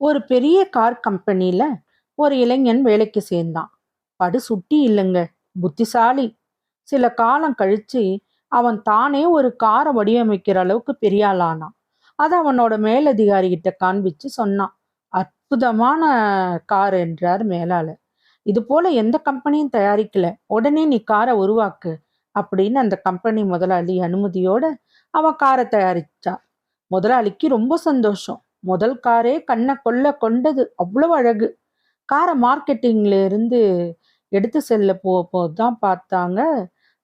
ஒரு பெரிய கார் கம்பெனியில ஒரு இளைஞன் வேலைக்கு சேர்ந்தான். படு சுட்டி இல்லைங்க புத்திசாலி. சில காலம் கழிச்சு அவன் தானே ஒரு காரை வடிவமைக்கிற அளவுக்கு பெரிய ஆளானான். அதை அவனோட மேலதிகாரி கிட்ட காண்பிச்சு சொன்னான். அற்புதமான கார் என்றார் மேலாளர். இது போல எந்த கம்பெனியும் தயாரிக்கல. உடனே நீ காரை உருவாக்கு அப்படின்னு அந்த கம்பெனி முதலாளி அனுமதியோட அவன் காரை தயாரிச்சா. முதலாளிக்கு ரொம்ப சந்தோஷம். முதல் காரே கண்ணை கொள்ள கொண்டது. அவ்வளவு அழகு. காரை மார்க்கெட்டிங்ல இருந்து எடுத்து செல்ல போ தான் பார்த்தாங்க.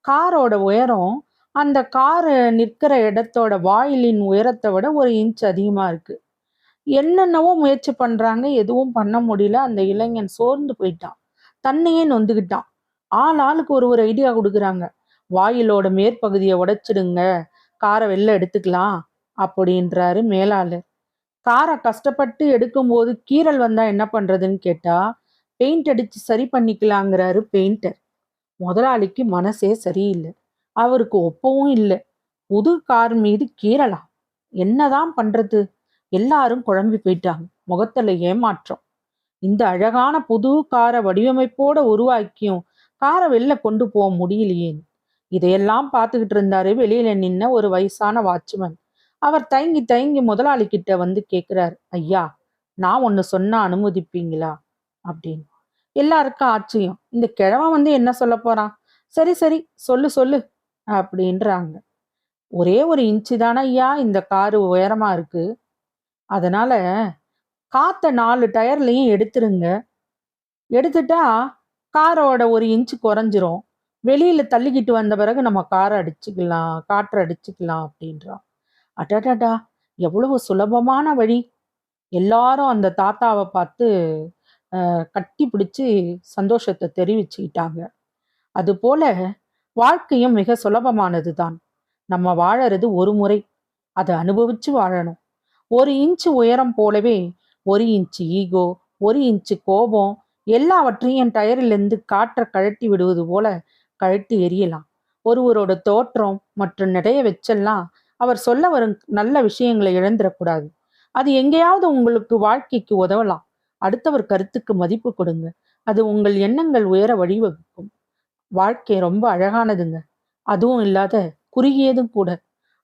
காரோட உயரம் அந்த காரு நிற்கிற இடத்தோட வாயிலின் உயரத்தை விட ஒரு இன்ச் அதிகமா இருக்கு. என்னென்னவோ முயற்சி பண்றாங்க. எதுவும் பண்ண முடியல. அந்த இளைஞன் சோர்ந்து போயிட்டான். தன்னையே நொந்துக்கிட்டான் ஆள் ஆளுக்கு ஒரு ஒரு ஐடியா கொடுக்குறாங்க. வாயிலோட மேற்பகுதியை உடைச்சிடுங்க. காரை வெளில எடுத்துக்கலாம். அப்படின்றாரு மேலாளர். காரை கஷ்டப்பட்டு எடுக்கும்போது கீறல் வந்தா என்ன பண்றதுன்னு கேட்டா பெயிண்ட் அடிச்சு சரி பண்ணிக்கலாங்கிறாரு பெயிண்டர் முதலாளிக்கு மனசே சரியில்லை. அவருக்கு ஒப்பவும் இல்லை. புது கார் மீது கீறலா என்னதான் பண்றது? எல்லாரும் குழம்பி போயிட்டாங்க. முகத்துல ஏமாற்றம். இந்த அழகான புது காரை வடிவமைப்போட உருவாக்கியும் காரை வெளில கொண்டு போக முடியலையே இதையெல்லாம் பார்த்துக்கிட்டு இருந்தாரு வெளியில நின்ன ஒரு வயசான வாட்ச்மேன். அவர் தயங்கி தயங்கி முதலாளி கிட்ட வந்து கேட்கிறார் ஐயா நான் ஒன்று சொன்னா அனுமதிப்பீங்களா? அப்படின்னு. எல்லாருக்கும் ஆச்சரியம். இந்த கிழவன் வந்து என்ன சொல்ல போறான்? சரி சரி சொல்லு சொல்லு அப்படின்றாங்க. ஒரே ஒரு இன்ச்சு தானே ஐயா இந்த காரு உயரமா இருக்கு. அதனால காத்த நாலு டயர்லையும் எடுத்துருங்க. எடுத்துட்டா காரோட ஒரு இன்ச்சு குறைஞ்சிரும். வெளியில தள்ளிக்கிட்டு வந்த பிறகு நம்ம காரை அடிச்சுக்கலாம் காற்றை அடிச்சுக்கலாம் அப்படின்றான். அடடடா எவ்வளவு சுலபமான வழி. எல்லாரும் அந்த தாத்தாவை பார்த்து கட்டி பிடிச்சி சந்தோஷத்தை தெரிவிச்சுக்கிட்டாங்க. அதுபோல வாழ்க்கையும் மிக சுலபமானது தான் நம்ம வாழறது ஒரு முறை. அதை அனுபவிச்சு வாழணும். ஒரு இன்ச்சு உயரம் போலவே ஒரு இன்ச்சு ஈகோ ஒரு இன்ச்சு கோபம் எல்லாவற்றையும் டயரிலிருந்து காற்றை கழட்டி விடுவது போல கழட்டி எரியலாம் ஒருவரோட தோற்றம் மற்றும் நிறைய வச்செல்லாம் அவர் சொல்ல வரும் நல்ல விஷயங்களை இழந்துடக்கூடாது. அது எங்கேயாவது உங்களுக்கு வாழ்க்கைக்கு உதவலாம். அடுத்தவர் கருத்துக்கு மதிப்பு கொடுங்க. அது உங்கள் எண்ணங்கள் உயர வழிவகுக்கும். வாழ்க்கை ரொம்ப அழகானதுங்க. அதுவும் இல்லாத குறுகியதும் கூட.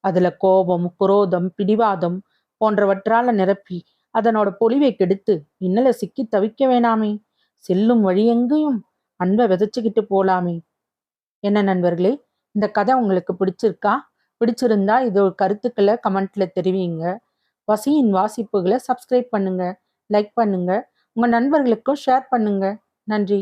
அதுல கோபம் குரோதம் பிடிவாதம் போன்றவற்றால நிரப்பி அதனோட பொலிவை கெடுத்து இன்னல சிக்கி தவிக்க வேணாமே. செல்லும் வழி எங்கேயும்? அன்பை விதைச்சுக்கிட்டு போலாமே. என்ன நண்பர்களே இந்த கதை உங்களுக்கு பிடிச்சிருக்கா? பிடிச்சிருந்தா இது கருத்துக்களை கமெண்ட்ல தெரிவிங்க. வசியின் வாசிப்புகளை சப்ஸ்கிரைப் பண்ணுங்க லைக் பண்ணுங்க. உங்க நண்பர்களுக்கும் ஷேர் பண்ணுங்க. நன்றி.